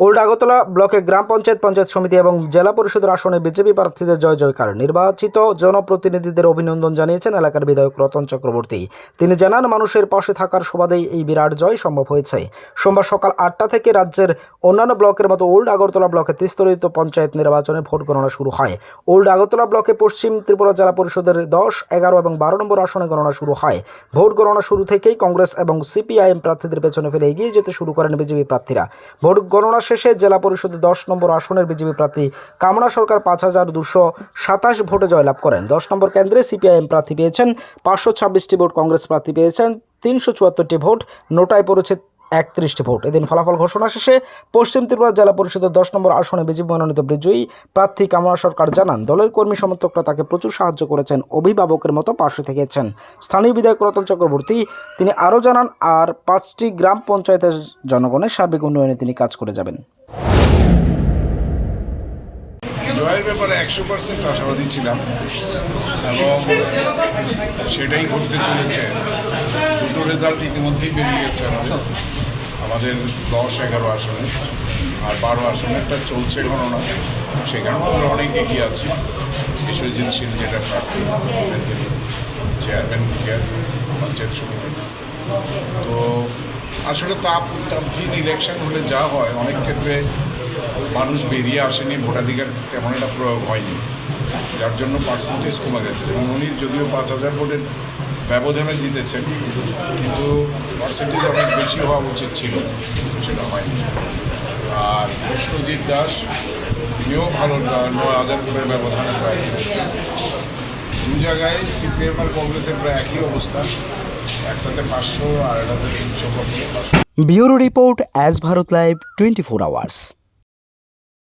Old Agartala ব্লকে গ্রাম পঞ্চায়েত পঞ্চায়েত সমিতি এবং জেলা পরিষদের আসনে বিজেপি প্রার্থীদের জয় জয়কার। নির্বাচিত জনপ্রতিনিধিদের অভিনন্দন জানিয়েছেন এলাকার বিধায়ক রতন চক্রবর্তী। তিনি জানান, মানুষের পাশে থাকার সুবাদেই এই বিরাট জয় সম্ভব হয়েছে। সোমবার সকাল আটটা থেকে রাজ্যের অন্যান্য ব্লকের মতো ওল্ড আগরতলা ব্লকে ত্রিস্তরিত পঞ্চায়েত নির্বাচনে ভোট গণনা শুরু হয়। ওল্ড আগরতলা ব্লকে পশ্চিম ত্রিপুরা জেলা পরিষদের দশ, এগারো এবং বারো নম্বর আসনে গণনা শুরু হয়। ভোট গণনা শুরু থেকেই কংগ্রেস এবং সিপিআইএম প্রার্থীদের পেছনে ফেলে এগিয়ে যেতে শুরু করেন বিজেপি প্রার্থীরা। ভোট গণনা শেষে জেলা পরিষদে দশ নম্বর আসনের বিজেপি প্রার্থী কামনা সরকার পাঁচ হাজার দুশো সাতাশ ভোটে জয়লাভ করেন। দশ নম্বর কেন্দ্রে সিপিআইএম প্রার্থী পেয়েছেন পাঁচশো ছাব্বিশটি ভোট, কংগ্রেস প্রার্থী পেয়েছেন তিনশো চুয়াত্তরটি ভোট, নোটায় পড়েছে একত্রিশটি ভোট। এদিন ফলাফল ঘোষণা শেষে পশ্চিম ত্রিপুরা জেলা পরিষদের দশ নম্বর আসনে বিজেপি মনোনীত বিজয়ী প্রার্থী কামনা সরকার জানান, দলের কর্মী সমর্থকরা তাকে প্রচুর সাহায্য করেছেন, অভিভাবকের মতো পাশে থেকেছেন। স্থানীয় বিধায়ক রতন চক্রবর্তী, তিনি আরও জানান, আর পাঁচটি গ্রাম পঞ্চায়েতের জনগণের সার্বিক উন্নয়নে তিনি কাজ করে যাবেন। জয়ের ব্যাপারে একশো পার্সেন্ট আশাবাদী ছিলাম এবং সেটাই ঘটতে চলেছে। দুটো রেজাল্ট ইতিমধ্যেই বেরিয়ে গেছে আমাদের। আমাদের দশ এগারো আসনে আর বারো আসনে একটা চলছে গণনা সেখানেও আমরা অনেক এগিয়ে আছি। বিশ্বজিৎ সিং যেটা প্রার্থী চেয়ারম্যান পঞ্চায়েত সমিতি। তো আসলে তাপ তাপহীন ইলেকশন হলে যা হয়, অনেক ক্ষেত্রে মানুষ বেরিয়ে আসেনি, ভোটাধিকার তেমন একটা প্রয়োগ হয়নি। যার জন্য পার্সেন্টেজ কমে গেছে। এবং উনি যদিও পাঁচ হাজার ভোটের ব্যবধানে জিতেছেন, কিন্তু পার্সেন্টেজ অনেক বেশি হওয়া উচিত ছিল, সেটা হয়নি। আর কৃষ্ণজিৎ দাস, তিনিও ভালো নয় হাজার ভোটের ব্যবধানে প্রায় জিতেছেন। দু জায়গায় সিপিএম আর কংগ্রেসের প্রায় একই অবস্থা, একটাতে পাঁচশো আর একটাতে তিনশো পাঁচশো bureau report as Bharat live twenty four hours.